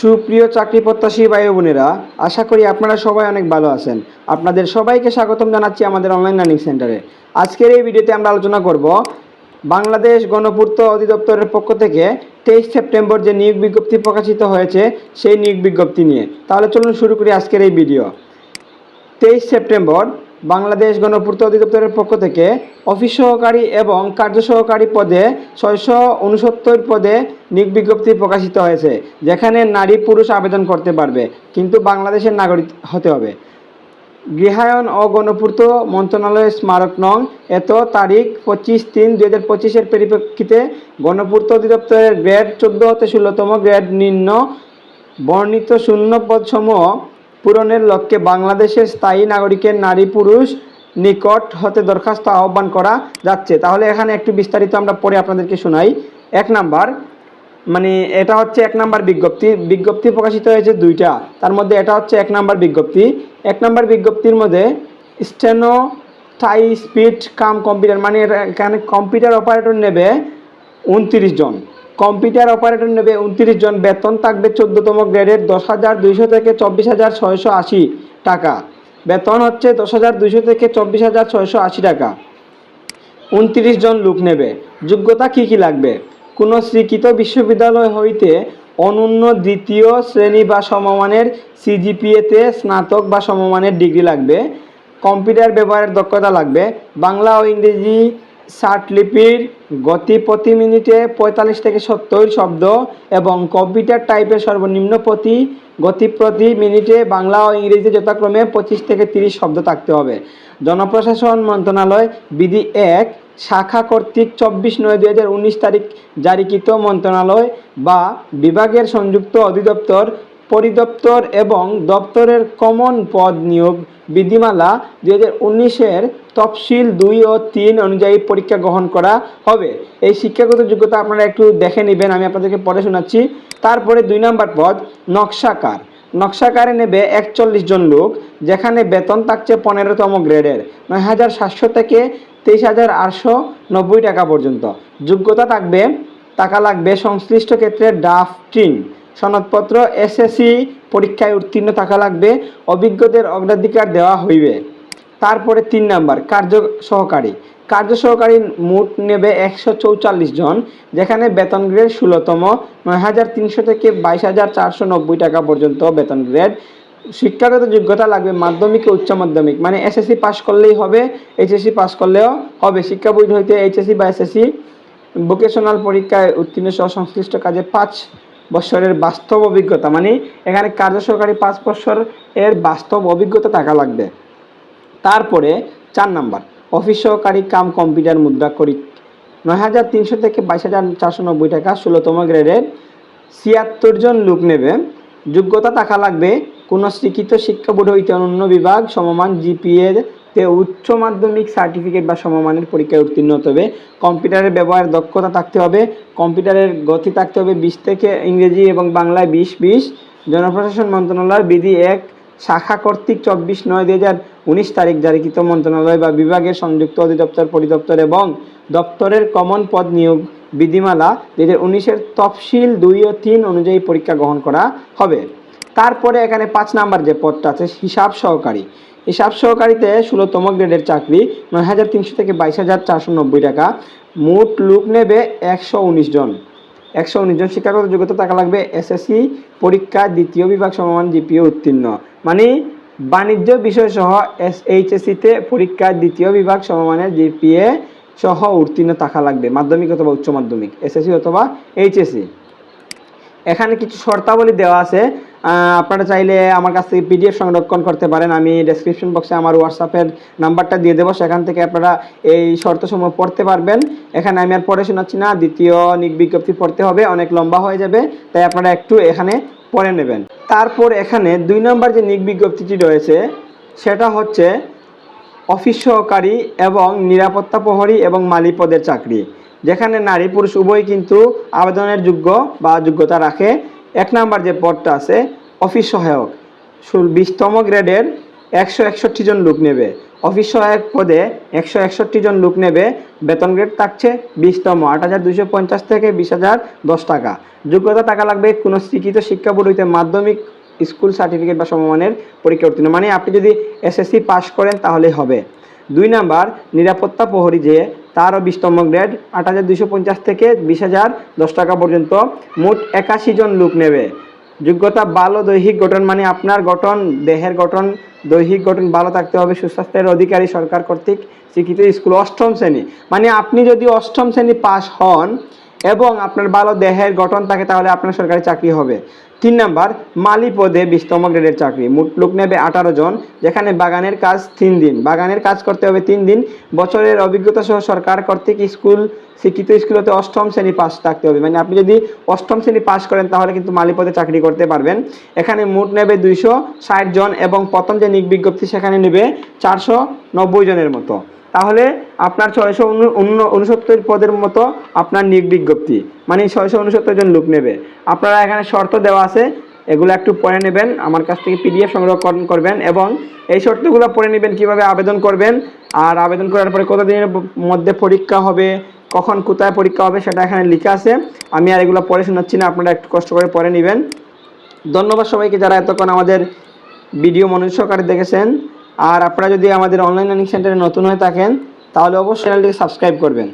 সুপ্রিয় চাকরি প্রত্যাশী ভাই বোনেরা, আশা করি আপনারা সবাই অনেক ভালো আছেন। আপনাদের সবাইকে স্বাগতম জানাচ্ছি আমাদের অনলাইন লার্নিং সেন্টারে আজকের এই ভিডিওতে আমরা আলোচনা করব বাংলাদেশ গণপূর্ত অধিদপ্তরের পক্ষ থেকে তেইশ সেপ্টেম্বর যে নিয়োগ বিজ্ঞপ্তি প্রকাশিত হয়েছে, সেই নিয়োগ বিজ্ঞপ্তি নিয়ে। তাহলে চলুন শুরু করি আজকের এই ভিডিও তেইশ সেপ্টেম্বর বাংলাদেশ গণপূর্ত অধিদপ্তরের পক্ষ থেকে অফিস সহকারী এবং কার্য সহকারী পদে ছয়শো উনসত্তর পদে নিয়োগ বিজ্ঞপ্তি প্রকাশিত হয়েছে, যেখানে নারী পুরুষ আবেদন করতে পারবে, কিন্তু বাংলাদেশের নাগরিক হতে হবে। গৃহায়ন ও গণপূর্ত মন্ত্রণালয়ের স্মারক নং এত তারিখ পঁচিশ তিন দুই হাজার পঁচিশের পরিপ্রেক্ষিতে গণপূর্ত অধিদপ্তরের গ্রেড চোদ্দ হতে ষোলোতম গ্রেড নিম্ন বর্ণিত শূন্য পদসমূহ পূরণের লক্ষ্যে বাংলাদেশের স্থায়ী নাগরিকের নারী পুরুষ নিকট হতে দরখাস্ত আহ্বান করা যাচ্ছে। তাহলে এখানে একটু বিস্তারিত আমরা পরে আপনাদেরকে শোনাই। এক নাম্বার মানে এটা হচ্ছে এক নাম্বার বিজ্ঞপ্তি। বিজ্ঞপ্তি প্রকাশিত হয়েছে দুইটা। তার মধ্যে এটা হচ্ছে এক নাম্বার বিজ্ঞপ্তি। এক নাম্বার বিজ্ঞপ্তির মধ্যে steno type speed cum computer মানে এখানে কম্পিউটার অপারেটর নেবে উনত্রিশ জন। কম্পিউটার অপারেটর নেবে উনত্রিশ জন, বেতন থাকবে চোদ্দতম গ্রেডের দশ হাজার দুইশো থেকে চব্বিশ হাজার ছয়শো আশি টাকা। বেতন হচ্ছে দশ হাজার দুইশো থেকে চব্বিশ হাজার ছয়শো আশি টাকা। উনত্রিশ জন লোক নেবে। যোগ্যতা কি কি লাগবে? কোনো স্বীকৃত বিশ্ববিদ্যালয় হইতে অনন্য দ্বিতীয় শ্রেণি বা সমমানের সিজিপিএতে স্নাতক বা সমমানের ডিগ্রি লাগবে। কম্পিউটার ব্যবহারের দক্ষতা লাগবে। বাংলা ও ইংরেজি ষাট লিপির গতি প্রতি মিনিটে পঁয়তাল্লিশ থেকে সত্তর শব্দ এবং কম্পিউটার টাইপের সর্বনিম্ন প্রতি গতি প্রতি মিনিটে বাংলা ও ইংরেজি যথাক্রমে পঁচিশ থেকে তিরিশ শব্দ থাকতে হবে। জনপ্রশাসন মন্ত্রণালয় বিধি এক, শাখা কর্তৃক চব্বিশ নয় দুই হাজার উনিশ তারিখ জারিকৃত মন্ত্রণালয় বা বিভাগের সংযুক্ত অধিদপ্তর পরিদপ্তর এবং দপ্তরের কমন পদ নিয়োগ বিধিমালা দুই হাজার উনিশের তফসিল দুই ও তিন অনুযায়ী পরীক্ষা গ্রহণ করা হবে। এই শিক্ষাগত যোগ্যতা আপনারা একটু দেখে নেবেন, আমি আপনাদেরকে পড়ে শোনাচ্ছি। তারপরে দুই নম্বর পদ, নকশাকার। নকশাকারে নেবে একচল্লিশ জন লোক, যেখানে বেতন থাকছে পনেরোতম গ্রেডের, নয় হাজার সাতশো থেকে তেইশ হাজার আটশো নব্বই টাকা পর্যন্ত। যোগ্যতা থাকবে, টাকা লাগবে সংশ্লিষ্ট ক্ষেত্রে ড্রাফটিং। সনদপত্র এসএসসি পরীক্ষায় উত্তীর্ণ থাকা লাগবে। অভিজ্ঞদের অগ্রাধিকার দেওয়া হইবে। তারপরে তিন নাম্বার, কার্য সহকারী। কার্য সহকারী মোট নেবে একশো চৌচল্লিশ জন, যেখানে বেতন গ্রেড ষোলোতম, নয় হাজার তিনশো থেকে বাইশ হাজার চারশো নব্বই টাকা পর্যন্ত বেতন গ্রেড শিক্ষাগত যোগ্যতা লাগবে মাধ্যমিক ও উচ্চ মাধ্যমিক। মানে এসএসসি পাস করলেই হবে এইচএসসি পাস করলেও হবে। শিক্ষা বোর্ড হইতে এইচএসসি বা এসএসসি ভোকেশনাল পরীক্ষায় উত্তীর্ণ সহ সংশ্লিষ্ট কাজে পাঁচ বছরের বাস্তব অভিজ্ঞতা মানে এখানে কার্য সহকারী পাঁচ বছর এর বাস্তব অভিজ্ঞতা থাকা লাগবে। তারপরে চার নাম্বার, অফিস সহকারী কাম কম্পিউটার মুদ্রা করি, নয় হাজার তিনশো থেকে বাইশ হাজার চারশো নব্বই টাকা, ষোলোতম গ্রেডের ছিয়াত্তর জন লোক নেবে। যোগ্যতা থাকা লাগবে, কোনো স্বীকৃত শিক্ষা বোর্ড হইতে অন্য বিভাগ, সমমান, জিপিএ তে উচ্চ মাধ্যমিক সার্টিফিকেট বা সমমানের পরীক্ষায় উত্তীর্ণ হতে হবে। কম্পিউটারের ব্যবহার দক্ষতা থাকতে হবে। কম্পিউটারের গতি থাকতে হবে বিশ থেকে ইংরেজি এবং বাংলায় বিশ বিশ। জনপ্রশাসন মন্ত্রণালয় বিধি এক, শাখা কর্তৃক চব্বিশ নয় দুই হাজার উনিশ তারিখ জারিকৃত মন্ত্রণালয় বা বিভাগের সংযুক্ত অধিদপ্তর, পরিদপ্তর এবং দপ্তরের কমন পদ নিয়োগ বিধিমালা দুই হাজার উনিশের তফসিল দুই ও তিন অনুযায়ী পরীক্ষা গ্রহণ করা হবে। তারপরে এখানে পাঁচ নাম্বার যে পদটা আছে, হিসাব সহকারী। হিসাব সহকারীতে ষোলোতম গ্রেডের চাকরি, নয় হাজার তিনশো থেকে বাইশ হাজার চারশো নব্বই টাকা। মোট লোক নেবে একশো উনিশ জন। একশো উনিশ জন শিক্ষাগত যোগ্যতা টাকা লাগবে এসএসসি পরীক্ষা, দ্বিতীয় বিভাগ সমমান জিপিও উত্তীর্ণ। মানে বাণিজ্য বিষয় সহ এস এইচএসসিতে পরীক্ষা, দ্বিতীয় বিভাগ সমমানের, জিপিএ সহ উত্তীর্ণ থাকা লাগবে। মাধ্যমিক অথবা উচ্চ মাধ্যমিক এসএসসি অথবা এইচএসসি এখানে কিছু শর্তাবলী দেওয়া আছে। আপনারা চাইলে আমার কাছ থেকে পিডিএফ সংরক্ষণ করতে পারেন। আমি ডেসক্রিপশন বক্সে আমার হোয়াটসঅ্যাপের নাম্বারটা দিয়ে দেবো। সেখান থেকে আপনারা এই শর্তসমূহ পড়তে পারবেন। এখানে আমি আর পড়ে শোনাচ্ছি না। দ্বিতীয় নিক বিজ্ঞপ্তি পড়তে হবে। অনেক লম্বা হয়ে যাবে। তাই আপনারা একটু এখানে পড়ে নেবেন। তারপর এখানে দুই নম্বর যে নিক বিজ্ঞপ্তিটি রয়েছে, সেটা হচ্ছে অফিস সহকারী এবং নিরাপত্তা প্রহরী এবং মালি পদের চাকরি। যেখানে নারী পুরুষ উভয় কিন্তু আবেদনের যোগ্য বা যোগ্যতা রাখে। এক নাম্বার যে পদটা আছে অফিস সহায়ক। বিশতম গ্রেডের একশো একষট্টি জন লোক নেবে। অফিস সহায়ক পদে একশো একষট্টি জন লোক নেবে। বেতন গ্রেড থাকছে বিশতম, আট হাজার দুইশো পঞ্চাশ থেকে বিশ হাজার দশ টাকা। যোগ্যতা টাকা লাগবে কোনো স্বীকৃত শিক্ষা বোর্ড হইতে মাধ্যমিক স্কুল সার্টিফিকেট বা সমমানের পরীক্ষা উত্তীর্ণ। মানে আপনি যদি এসএসসি পাস করেন তাহলে হবে। দুই নাম্বার, নিরাপত্তা প্রহরী যে, তারও বিশতম গ্রেড আট হাজার দুইশো পঞ্চাশ থেকে বিশ হাজার দশ টাকা পর্যন্ত মোট একাশি জন লোক নেবে। যোগ্যতা ভালো দৈহিক গঠন মানে আপনার গঠন, দেহের গঠন, দৈহিক গঠন ভালো থাকতে হবে, সুস্বাস্থ্যের অধিকারী সরকার কর্তৃক স্বীকৃত স্কুল অষ্টম শ্রেণি। মানে আপনি যদি অষ্টম শ্রেণি পাস হন এবং আপনার ভালো দেহের গঠন থাকে, তাহলে আপনার সরকারি চাকরি হবে। তিন নাম্বার মালি পদে বিশতম গ্রেডের চাকরি। মোট লোক নেবে আঠারো জন, যেখানে বাগানের কাজ তিন দিন। বাগানের কাজ করতে হবে তিন দিন। বছরের অভিজ্ঞতা সহ সরকার কর্তৃক স্কুল, শিক্ষিত স্কুলতে অষ্টম শ্রেণি পাস থাকতে হবে। মানে আপনি যদি অষ্টম শ্রেণি পাস করেন, তাহলে কিন্তু মালি পদে চাকরি করতে পারবেন। এখানে মোট নেবে দুইশো ষাট জন এবং প্রথম যে নিক বিজ্ঞপ্তি, সেখানে নেবে চারশো নব্বই জনের মতো। তাহলে আপনার ছয়শো উনসত্তর পদের মতো আপনার নিয়োগ বিজ্ঞপ্তি। মানে ছয়শো উনসত্তর জন লোক নেবে। আপনারা এখানে শর্ত দেওয়া আছে, এগুলো একটু পড়ে নেবেন, আমার কাছ থেকে পিডিএফ সংগ্রহ করবেন এবং এই শর্তগুলো পড়ে নেবেন, কীভাবে আবেদন করবেন আর আবেদন করার পরে কতদিনের মধ্যে পরীক্ষা হবে, কখন কোথায় পরীক্ষা হবে সেটা এখানে লেখা আছে। আমি আর এগুলো পড়ে শোনাচ্ছি না, আপনারা একটু কষ্ট করে পড়ে নেবেন। ধন্যবাদ সবাইকে যারা এতক্ষণ আমাদের ভিডিও মনোযোগ সহকারে দেখেছেন। আর আপনারা যদি আমাদের অনলাইন লার্নিং সেন্টারে নতুন হয়ে থাকেন, তাহলে অবশ্যই চ্যানেলটিকে সাবস্ক্রাইব করবেন।